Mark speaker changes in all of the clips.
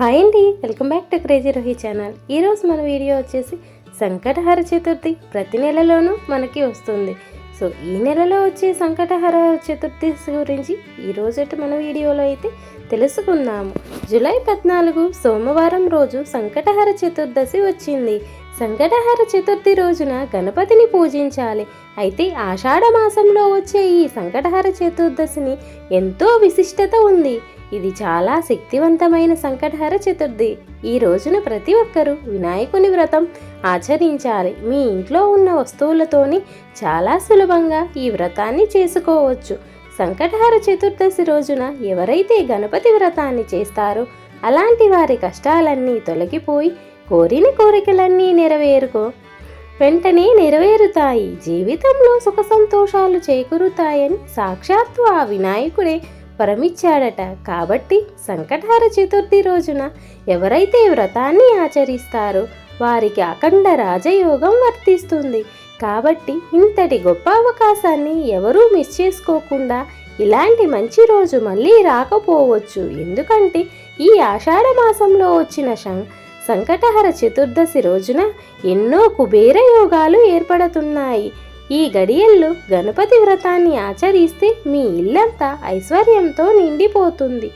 Speaker 1: Hi అండి welcome back to crazy Rohi channel. ఈరోజు మన వీడియో వచ్చేసి సంకటహర చతుర్థి ప్రతి నెలలోనూ మనకి వస్తుంది. సో ఈ నెలలో వచ్చే సంకటహర చతుర్థి గురించి ఈ రోజు మన వీడియోలో అయితే తెలుసుకుందాము. జూలై పద్నాలుగు సోమవారం రోజు సంకటహర చతుర్దశి వచ్చింది. సంకటహర చతుర్థి రోజున గణపతిని పూజించాలి. అయితే ఆషాఢ మాసంలో వచ్చే ఈ సంకటహర చతుర్దశిని ఎంతో విశిష్టత ఉంది. ఇది చాలా శక్తివంతమైన సంకటహర చతుర్థి. ఈ రోజున ప్రతి ఒక్కరూ వినాయకుని వ్రతం ఆచరించాలి. మీ ఇంట్లో ఉన్న వస్తువులతోని చాలా సులభంగా ఈ వ్రతాన్ని చేసుకోవచ్చు. సంకటహర చతుర్దశి రోజున ఎవరైతే గణపతి వ్రతాన్ని చేస్తారో అలాంటి వారి కష్టాలన్నీ తొలగిపోయి కోరిన కోరికలన్నీ నెరవేరుకో. వెంటనే నెరవేరుతాయి. జీవితంలో సుఖ సంతోషాలు చేకూరుతాయని సాక్షాత్తు ఆ వినాయకుడే పరమిచ్చాడట. కాబట్టి సంకటహార చతుర్థి రోజున ఎవరైతే వ్రతాన్ని ఆచరిస్తారో వారికి అఖండ రాజయోగం వర్తిస్తుంది. కాబట్టి ఇంతటి గొప్ప అవకాశాన్ని ఎవరూ మిస్ చేసుకోకుండా ఇలాంటి మంచి రోజు మళ్ళీ రాకపోవచ్చు. ఎందుకంటే ఈ ఆషాఢ మాసంలో వచ్చిన శం సంకటహర చతుర్దశి రోజున ఎన్నో కుబేర యోగాలు ఏర్పడుతున్నాయి. ఈ గడియల్లో గణపతి వ్రతాన్ని ఆచరిస్తే మీ ఇల్లంతా ఐశ్వర్యంతో నిండిపోతుంది.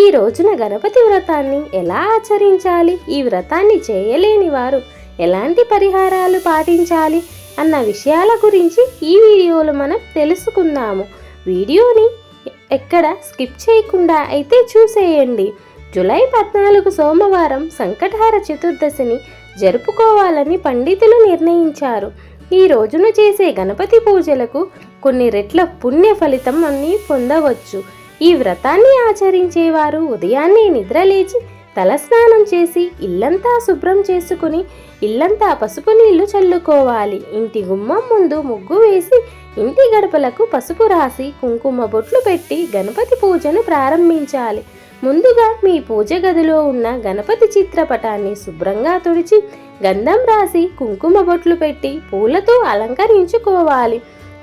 Speaker 1: ఈ రోజున గణపతి వ్రతాన్ని ఎలా ఆచరించాలి? ఈ వ్రతాన్ని చేయలేని వారు ఎలాంటి పరిహారాలు పాటించాలి? అన్న విషయాల గురించి ఈ వీడియోలో మనం తెలుసుకుందాము. వీడియోని ఎక్కడ స్కిప్ చేయకుండా అయితే చూసేయండి. జూలై పద్నాలుగు సోమవారం సంకటహార చతుర్దశిని జరుపుకోవాలని పండితులు నిర్ణయించారు. ఈ రోజున చేసే గణపతి పూజలకు కొన్ని రెట్ల పుణ్య ఫలితం అన్ని పొందవచ్చు. ఈ వ్రతాన్ని ఆచరించేవారు ఉదయాన్నే నిద్రలేచి తలస్నానం చేసి ఇల్లంతా శుభ్రం చేసుకుని ఇల్లంతా పసుపు నీళ్ళు చల్లుకోవాలి. ఇంటి గుమ్మం ముందు ముగ్గు వేసి ఇంటి గడపలకు పసుపు రాసి కుంకుమ బొట్లు పెట్టి గణపతి పూజను ప్రారంభించాలి. ముందుగా మీ పూజ గదిలో ఉన్న గణపతి చిత్రపటాన్ని శుభ్రంగా తుడిచి గంధం రాసి కుంకుమ బొట్లు పెట్టి పూలతో అలంకరించుకోవాలి.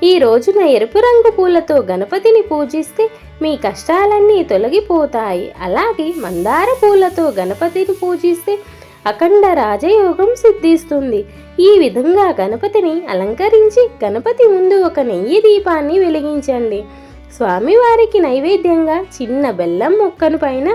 Speaker 1: ఈ రోజున ఎరుపు రంగు పూలతో గణపతిని పూజిస్తే మీ కష్టాలన్నీ తొలగిపోతాయి. అలాగే మందార పూలతో గణపతిని పూజిస్తే అఖండ రాజయోగం సిద్ధిస్తుంది. ఈ విధంగా గణపతిని అలంకరించి గణపతి ముందు ఒక నెయ్యి దీపాన్ని వెలిగించండి. స్వామివారికి నైవేద్యంగా చిన్న బెల్లం ముక్కను పైన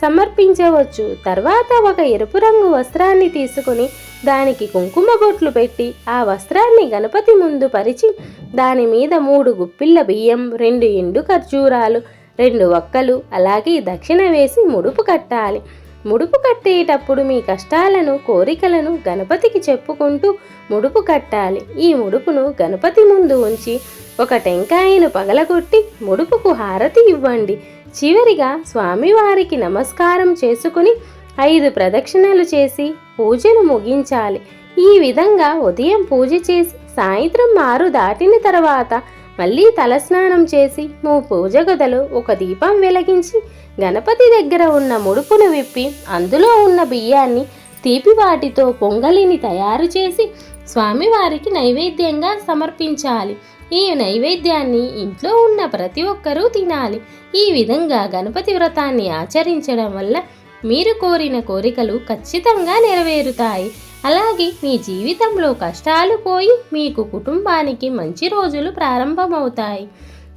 Speaker 1: సమర్పించవచ్చు. తర్వాత ఒక ఎరుపు రంగు వస్త్రాన్ని తీసుకుని దానికి కుంకుమ బొట్లు పెట్టి ఆ వస్త్రాన్ని గణపతి ముందు పరిచి దాని మీద మూడు గుప్పిళ్ళ బియ్యం రెండు ఎండు ఖర్జూరాలు రెండు ఒక్కలు అలాగే దక్షిణ వేసి ముడుపు కట్టాలి. ముడుపు కట్టేటప్పుడు మీ కష్టాలను కోరికలను గణపతికి చెప్పుకుంటూ ముడుపు కట్టాలి. ఈ ముడుపును గణపతి ముందు ఉంచి ఒక టెంకాయను పగలగొట్టి ముడుపుకు హారతి ఇవ్వండి. చివరిగా స్వామివారికి నమస్కారం చేసుకుని ఐదు ప్రదక్షిణలు చేసి పూజను ముగించాలి. ఈ విధంగా ఉదయం పూజ చేసి సాయంత్రం ఆరు దాటిన తర్వాత మళ్ళీ తలస్నానం చేసి మూ పూజ గదిలో ఒక దీపం వెలిగించి గణపతి దగ్గర ఉన్న ముడుపును విప్పి అందులో ఉన్న బియ్యాన్ని తీపి వాటితో పొంగలిని తయారు చేసి స్వామివారికి నైవేద్యంగా సమర్పించాలి. ఈ నైవేద్యాన్ని ఇంట్లో ఉన్న ప్రతి ఒక్కరూ తినాలి. ఈ విధంగా గణపతి వ్రతాన్ని ఆచరించడం వల్ల మీరు కోరిన కోరికలు ఖచ్చితంగా నెరవేరుతాయి. అలాగే మీ జీవితంలో కష్టాలు పోయి మీకు కుటుంబానికి మంచి రోజులు ప్రారంభమవుతాయి.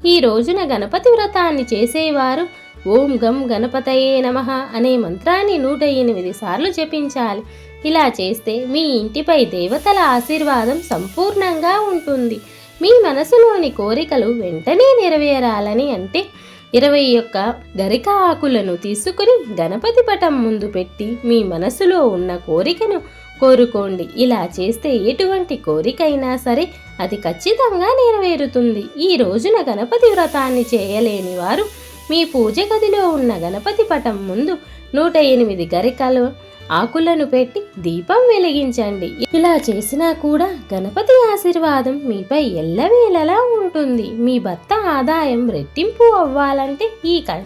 Speaker 1: ఈ రోజున గణపతి వ్రతాన్ని చేసేవారు ఓం గం గణపతయే నమ అనే మంత్రాన్ని నూట ఎనిమిది సార్లు జపించాలి. ఇలా చేస్తే మీ ఇంటిపై దేవతల ఆశీర్వాదం సంపూర్ణంగా ఉంటుంది. మీ మనసులోని కోరికలు వెంటనే నెరవేరాలని అంటే ఇరవై ఒక్క గరిక ఆకులను తీసుకుని గణపతి పటం ముందు పెట్టి మీ మనసులో ఉన్న కోరికను కోరుకోండి. ఇలా చేస్తే ఎటువంటి కోరికైనా సరే అది ఖచ్చితంగా నెరవేరుతుంది. ఈ రోజున గణపతి వ్రతాన్ని చేయలేని వారు మీ పూజ గదిలో ఉన్న గణపతి పటం ముందు నూట ఎనిమిది గరికలు ఆకులను పెట్టి దీపం వెలిగించండి. ఇలా చేసినా కూడా గణపతి ఆశీర్వాదం మీపై ఎల్లవేళలా ఉంటుంది. మీ భర్త ఆదాయం రెట్టింపు అవ్వాలంటే ఈ క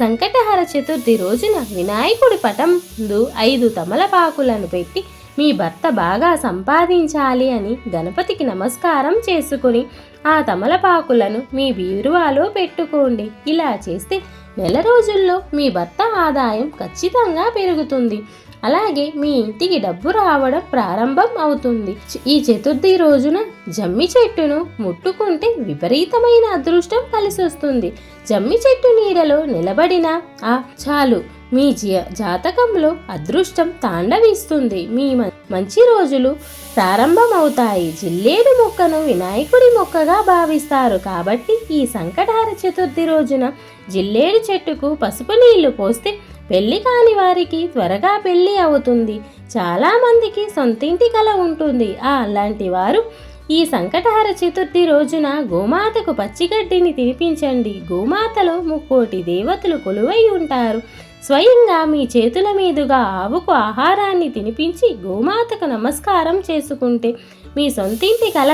Speaker 1: సంకటహర చతుర్థి రోజున వినాయకుడి పటం ముందు ఐదు తమలపాకులను పెట్టి మీ భర్త బాగా సంపాదించాలి అని గణపతికి నమస్కారం చేసుకుని ఆ తమలపాకులను మీ బీరువాలో పెట్టుకోండి. ఇలా చేస్తే నెల రోజుల్లో మీ భర్త ఆదాయం ఖచ్చితంగా పెరుగుతుంది. అలాగే మీ ఇంటికి డబ్బు రావడం ప్రారంభం అవుతుంది. ఈ చతుర్థి రోజున జమ్మి చెట్టును ముట్టుకుంటే విపరీతమైన అదృష్టం కలిసి వస్తుంది జమ్మి చెట్టు నీడలో నిలబడిన ఆ చాలు మీ జాతకంలో అదృష్టం తాండవిస్తుంది. మీ మ- మంచి రోజులు ప్రారంభమవుతాయి. జిల్లేడు మొక్కను వినాయకుడి మొక్కగా భావిస్తారు. కాబట్టి ఈ సంకటహార చతుర్థి రోజున జిల్లేడు చెట్టుకు పసుపు నీళ్ళు పోస్తే పెళ్ళి కాని వారికి త్వరగా పెళ్ళి అవుతుంది. చాలామందికి సొంతింటి కల ఉంటుంది. ఆ అలాంటి వారు ఈ సంకటహర చతుర్థి రోజున గోమాతకు పచ్చిగడ్డిని తినిపించండి. గోమాతలో ముక్కోటి దేవతలు కొలువై ఉంటారు. స్వయంగా మీ చేతుల మీదుగా ఆవుకు ఆహారాన్ని తినిపించి గోమాతకు నమస్కారం చేసుకుంటే మీ సొంతింటి కల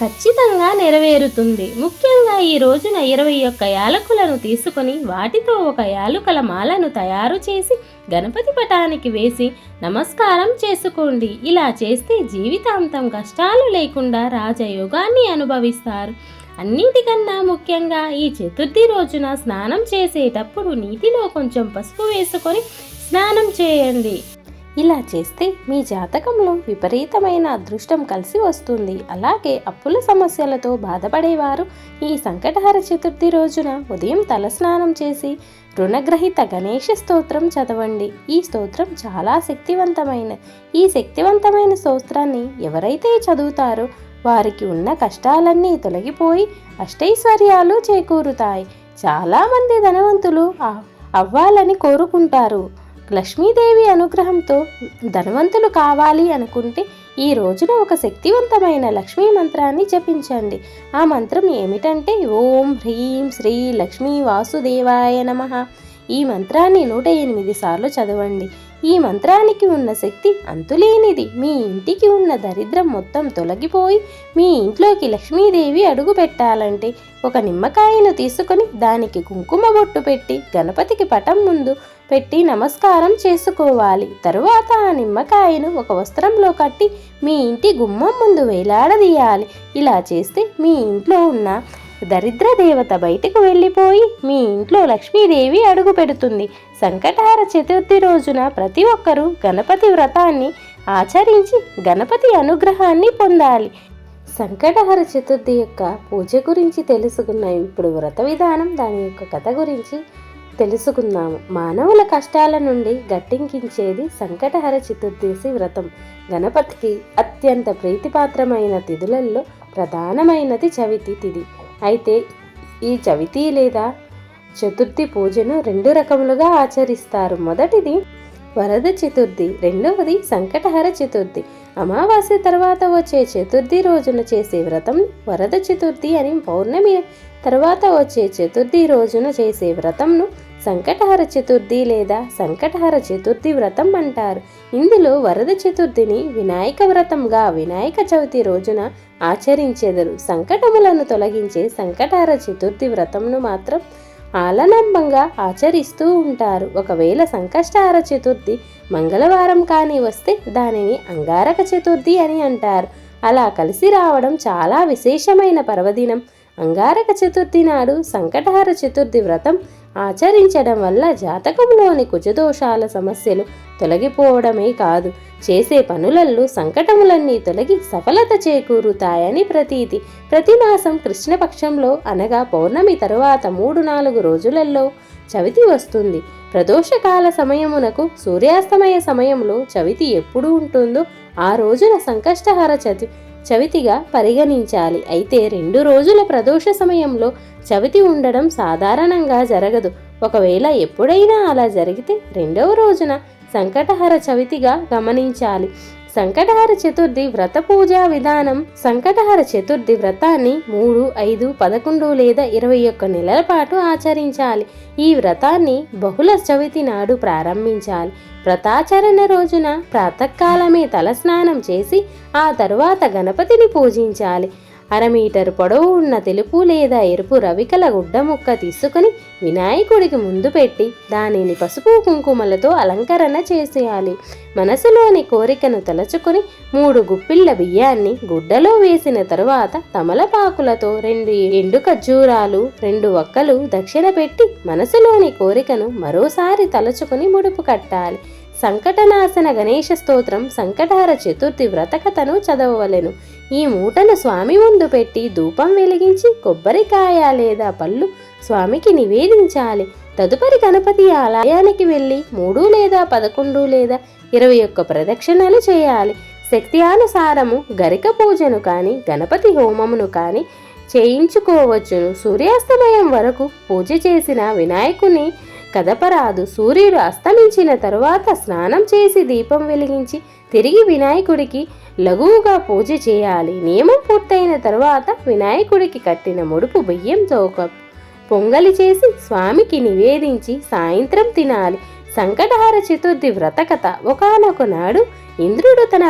Speaker 1: ఖచ్చితంగా నెరవేరుతుంది. ముఖ్యంగా ఈ రోజున ఇరవై ఒక్క యాలకులను తీసుకొని వాటితో ఒక యాలుకల మాలను తయారు చేసి గణపతి పటానికి వేసి నమస్కారం చేసుకోండి. ఇలా చేస్తే జీవితాంతం కష్టాలు లేకుండా రాజయోగాన్ని అనుభవిస్తారు. అన్నిటికన్నా ముఖ్యంగా ఈ చతుర్థి రోజున స్నానం చేసేటప్పుడు నీటిలో కొంచెం పసుపు వేసుకొని స్నానం చేయండి. ఇలా చేస్తే మీ జాతకంలో విపరీతమైన అదృష్టం కలిసి వస్తుంది. అలాగే అప్పుల సమస్యలతో బాధపడేవారు ఈ సంకటహర చతుర్థి రోజున ఉదయం తలస్నానం చేసి రుణగ్రహిత గణేష స్తోత్రం చదవండి. ఈ స్తోత్రం చాలా శక్తివంతమైన ఈ శక్తివంతమైన స్తోత్రాన్ని ఎవరైతే చదువుతారో వారికి ఉన్న కష్టాలన్నీ తొలగిపోయి అష్టైశ్వర్యాలు చేకూరుతాయి. చాలామంది ధనవంతులు అవ్వాలని కోరుకుంటారు. లక్ష్మీదేవి అనుగ్రహంతో ధనవంతులు కావాలి అనుకుంటే ఈ రోజున ఒక శక్తివంతమైన లక్ష్మీ మంత్రాన్ని జపించండి. ఆ మంత్రం ఏమిటంటే ఓం హ్రీం శ్రీ లక్ష్మీ వాసుదేవాయ నమః. ఈ మంత్రాన్ని నూట ఎనిమిది సార్లు చదవండి. ఈ మంత్రానికి ఉన్న శక్తి అంతులేనిది. మీ ఇంటికి ఉన్న దరిద్రం మొత్తం తొలగిపోయి మీ ఇంట్లోకి లక్ష్మీదేవి అడుగు పెట్టాలంటే ఒక నిమ్మకాయను తీసుకొని దానికి కుంకుమ బొట్టు పెట్టి గణపతికి పటం ముందు పెట్టి నమస్కారం చేసుకోవాలి. తరువాత ఆ నిమ్మకాయను ఒక వస్త్రంలో కట్టి మీ ఇంటి గుమ్మం ముందు వేలాడదీయాలి. ఇలా చేస్తే మీ ఇంట్లో ఉన్న దరిద్ర దేవత బయటకు వెళ్ళిపోయి మీ ఇంట్లో లక్ష్మీదేవి అడుగు పెడుతుంది. సంకటహార చతుర్థి రోజున ప్రతి ఒక్కరూ గణపతి వ్రతాన్ని ఆచరించి గణపతి అనుగ్రహాన్ని పొందాలి. సంకటహర చతుర్థి యొక్క పూజ గురించి తెలుసుకున్నాం ఇప్పుడు వ్రత విధానం దాని యొక్క కథ గురించి తెలుసుకుందాము. మానవుల కష్టాల నుండి గట్టింకించేది సంకటహర చతుర్దశి వ్రతం. గణపతికి అత్యంత ప్రీతిపాత్రమైన తిథులలో ప్రధానమైనది చవితి తిథి. అయితే ఈ చవితి లేదా చతుర్థి పూజను రెండు రకములుగా ఆచరిస్తారు. మొదటిది వరద చతుర్థి రెండవది సంకటహర చతుర్థి. అమావాస్య తర్వాత వచ్చే చతుర్థి రోజున చేసే వ్రతం వరద చతుర్థి అని పౌర్ణమి తర్వాత వచ్చే చతుర్థి రోజున చేసే వ్రతంను సంకటహర చతుర్థి లేదా సంకటహర చతుర్థి వ్రతం అంటారు. ఇందులో వరద చతుర్థిని వినాయక వ్రతంగా వినాయక చవితి రోజున ఆచరించెదరు. సంకటములను తొలగించే సంకటహర చతుర్థి వ్రతంను మాత్రం ఆలనంబంగా ఆచరిస్తూ ఉంటారు. ఒకవేళ సంకష్టహార చతుర్థి మంగళవారం కానీ వస్తే దానిని అంగారక చతుర్థి అని అంటారు. అలా కలిసి రావడం చాలా విశేషమైన పర్వదినం. అంగారక చతుర్థి నాడు సంకటహార చతుర్థి వ్రతం ఆచరించడం వల్ల జాతకంలోని కుజదోషాల సమస్యలు తొలగిపోవడమే కాదు. చేసే పనులలో సంకటములన్నీ తొలగి సఫలత చేకూరుతాయని ప్రతీతి. ప్రతి మాసం కృష్ణపక్షంలో అనగా పౌర్ణమి తరువాత మూడు నాలుగు రోజులలో చవితి వస్తుంది. ప్రదోషకాల సమయమునకు సూర్యాస్తమయ సమయంలో చవితి ఎప్పుడు ఉంటుందో ఆ రోజున సంకష్టహార చతి చవితిగా పరిగణించాలి. అయితే రెండు రోజుల ప్రదోష సమయంలో చవితి ఉండడం సాధారణంగా జరగదు. ఒకవేళ ఎప్పుడైనా అలా జరిగితే రెండవ రోజున సంకటహర చవితిగా గమనించాలి. సంకటహర చతుర్థి వ్రత పూజా విధానం. సంకటహర చతుర్థి వ్రతాన్ని మూడు ఐదు పదకొండు లేదా ఇరవై ఒక్క నెలల పాటు ఆచరించాలి. ఈ వ్రతాన్ని బహుళ చవితి నాడు ప్రారంభించాలి. వ్రతాచరణ రోజున ప్రాతకాలమే తలస్నానం చేసి ఆ తరువాత గణపతిని పూజించాలి. అర మీటర్ పొడవు ఉన్న తెలుపు లేదా ఎరుపు రవికల గుడ్డ ముక్క తీసుకుని వినాయకుడికి ముందు పెట్టి దానిని పసుపు కుంకుమలతో అలంకరణ చేసేయాలి. మనసులోని కోరికను తలచుకొని మూడు గుప్పిళ్ళ బియ్యాన్ని గుడ్డలో వేసిన తరువాత తమలపాకులతో రెండు ఎండు ఖర్జూరాలు రెండు ఒక్కలు దక్షిణ పెట్టి మనసులోని కోరికను మరోసారి తలచుకొని ముడుపు కట్టాలి. సంకటనాశన గణేష స్తోత్రం సంకటహర చతుర్థి వ్రతకథను చదవవలెను. ఈ మూటను స్వామి ముందు పెట్టి ధూపం వెలిగించి కొబ్బరికాయ లేదా పళ్ళు స్వామికి నివేదించాలి. తదుపరి గణపతి ఆలయానికి వెళ్ళి మూడు లేదా పదకొండు లేదా ఇరవై ఒక్క ప్రదక్షిణలు చేయాలి. శక్తి అనుసారము గరిక పూజను కానీ గణపతి హోమమును కానీ చేయించుకోవచ్చును. సూర్యాస్తమయం వరకు పూజ చేసిన వినాయకుని కదపరాదు సూర్యుడు అస్తమించిన తరువాత స్నానం చేసి దీపం వెలిగించి తిరిగి వినాయకుడికి లఘువుగా పూజ చేయాలి. నియమం పూర్తయిన తర్వాత వినాయకుడికి కట్టిన ముడుపు బియ్యంతో ఒక పొంగలి చేసి స్వామికి నివేదించి సాయంత్రం తినాలి. సంకటహార చతుర్థి వ్రతకథ ఒకనొక నాడు ఇంద్రుడు తన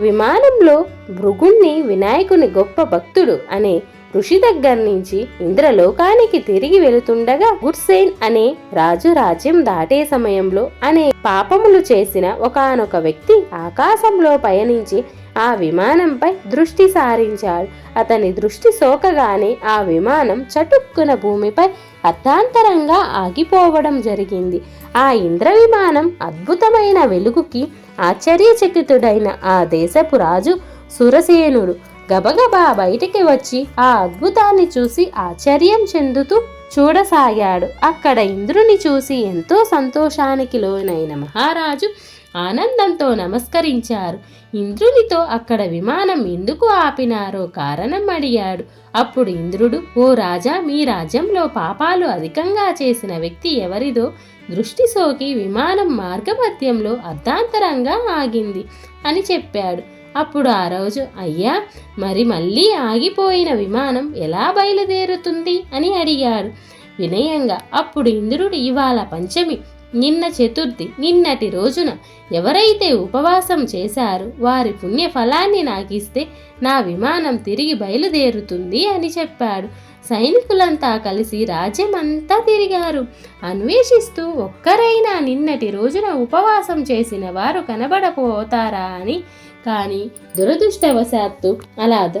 Speaker 1: విమానంలో భృగుణ్ణి వినాయకుని గొప్ప భక్తుడు అనే ఋషి దగ్గర నుంచి ఇంద్రలోకానికి తిరిగి వెళుతుండగా గుడ్సేన్ అనే రాజు రాజ్యం దాటే సమయంలో అనే పాపములు చేసిన ఒకానొక వ్యక్తి ఆకాశంలో పయనించి ఆ విమానంపై దృష్టి సారించాడు. అతని దృష్టి సోకగానే ఆ విమానం చటుక్కున భూమిపై అర్థాంతరంగా ఆగిపోవడం జరిగింది. ఆ ఇంద్ర విమానం అద్భుతమైన వెలుగుకి ఆశ్చర్యచకితుడైన ఆ దేశపు రాజు సురసేనుడు. గబగబా బయటికి వచ్చి ఆ అద్భుతాన్ని చూసి ఆశ్చర్యం చెందుతూ చూడసాగాడు. అక్కడ ఇంద్రుని చూసి ఎంతో సంతోషానికి లోనైన మహారాజు ఆనందంతో నమస్కరించారు. ఇంద్రునితో అక్కడ విమానం ఎందుకు ఆపినారో కారణం అడిగాడు. అప్పుడు ఇంద్రుడు ఓ రాజా మీ రాజ్యంలో పాపాలు అధికంగా చేసిన వ్యక్తి ఎవరిదో దృష్టి సోకి విమానం మార్గమధ్యంలో అర్ధాంతరంగా ఆగింది అని చెప్పాడు. అప్పుడు ఆ రోజు అయ్యా మరి మళ్ళీ ఆగిపోయిన విమానం ఎలా బయలుదేరుతుంది? అని అడిగాడు. వినయంగా అప్పుడు ఇంద్రుడు ఇవాళ పంచమి. నిన్న చతుర్థి. నిన్నటి రోజున ఎవరైతే ఉపవాసం చేశారో వారి పుణ్య ఫలాన్ని నాకిస్తే నా విమానం తిరిగి బయలుదేరుతుంది అని చెప్పాడు. సైనికులంతా కలిసి రాజ్యమంతా తిరిగారు. అన్వేషిస్తూ ఒక్కరైనా నిన్నటి రోజున ఉపవాసం చేసిన వారు కనబడపోతారా? అని కానీ దురదృష్టవశాత్తు అలా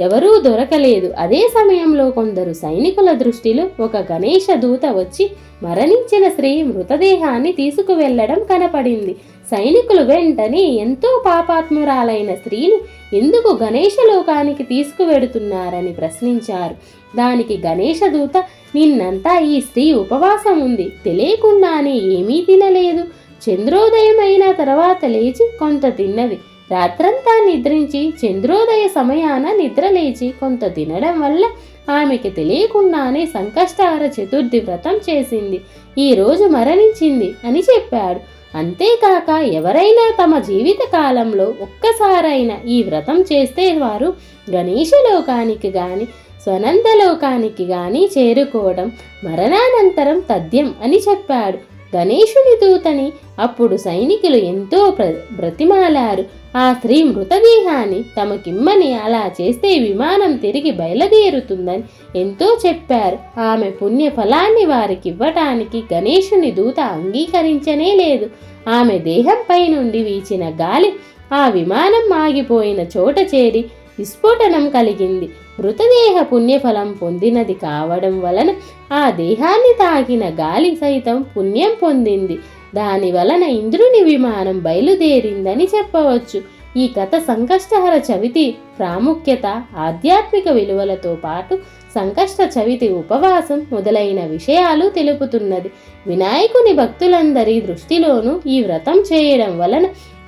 Speaker 1: ఎవరూ దొరకలేదు. అదే సమయంలో కొందరు సైనికుల దృష్టిలో ఒక గణేష దూత వచ్చి మరణించిన స్త్రీ మృతదేహాన్ని తీసుకువెళ్ళడం కనపడింది. సైనికులు వెంటనే ఎంతో పాపాత్మురాలైన స్త్రీని ఎందుకు గణేష లోకానికి తీసుకువెడుతున్నారని ప్రశ్నించారు. దానికి గణేష దూత నిన్నంతా ఈ స్త్రీ ఉపవాసం ఉంది. తెలియకుండానే ఏమీ తినలేదు. చంద్రోదయమైన తర్వాత లేచి కొంత తిన్నది. రాత్రంతా నిద్రించి చంద్రోదయ సమయాన నిద్ర లేచి కొంత తినడం వల్ల ఆమెకి తెలియకుండానే సంకష్టార చతుర్థి వ్రతం చేసింది. ఈ రోజు మరణించింది అని చెప్పాడు. అంతేకాక ఎవరైనా తమ జీవిత కాలంలో ఒక్కసారైనా ఈ వ్రతం చేస్తే వారు గణేష లోకానికి గాని స్వనందలోకానికి గాని చేరుకోవడం మరణానంతరం తథ్యం అని చెప్పాడు. గణేశుని దూతని అప్పుడు సైనికులు ఎంతో ప్ర బ్రతిమాలారు. ఆ స్త్రీ మృతదేహాన్ని తమకిమ్మని అలా చేస్తే విమానం తిరిగి బయలుదేరుతుందని ఎంతో చెప్పారు. ఆమె పుణ్య ఫలాన్ని వారికి ఇవ్వటానికి గణేశుని దూత అంగీకరించనే లేదు. ఆమె దేహంపై నుండి వీచిన గాలి ఆ విమానం ఆగిపోయిన చోట చేరి విస్ఫోటనం కలిగింది. మృతదేహ పుణ్యఫలం పొందినది కావడం వలన ఆ దేహాన్ని తాకిన గాలి సైతం పుణ్యం పొందింది. దాని వలన ఇంద్రుని విమానం బయలుదేరిందని చెప్పవచ్చు. ఈ కథ సంకష్టహర చవితి ప్రాముఖ్యత ఆధ్యాత్మిక విలువలతో పాటు సంకష్ట చవితి ఉపవాసం మొదలైన విషయాలు తెలుపుతున్నది. వినాయకుని భక్తులందరి దృష్టిలోనూ ఈ వ్రతం చేయడం వలన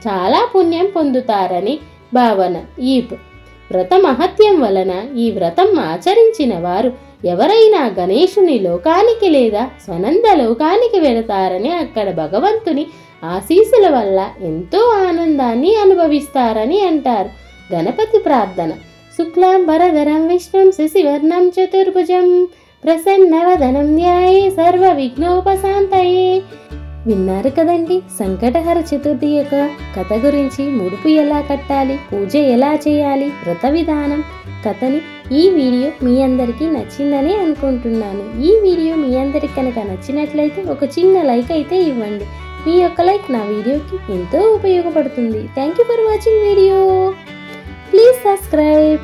Speaker 1: చాలా పుణ్యం పొందుతారని భావన. ఈ వ్రత మహత్యం వలన ఈ వ్రతం ఆచరించిన వారు ఎవరైనా గణేశుని లోకానికి లేదా స్వనంద లోకానికి వెళతారని అక్కడ భగవంతుని ఆశీసుల వల్ల ఎంతో ఆనందాన్ని అనుభవిస్తారని అంటారు. గణపతి ప్రార్థన. శుక్లాం వరదరం విష్ణుం శశివర్ణం చతుర్భుజం ప్రసన్నవదనం న్యాయే సర్వ విఘ్నోపశాంతయే విన్నారు కదండి సంకటహర చతుర్థి యొక్క కథ గురించి ముడుపు ఎలా కట్టాలి పూజ ఎలా చేయాలి వ్రత విధానం కథని ఈ వీడియో మీ అందరికీ నచ్చిందని అనుకుంటున్నాను. ఈ వీడియో మీ అందరికి కనుక నచ్చినట్లయితే ఒక చిన్న లైక్ అయితే ఇవ్వండి. మీ యొక్క లైక్ నా వీడియోకి ఎంతో ఉపయోగపడుతుంది. Thank you for watching video please subscribe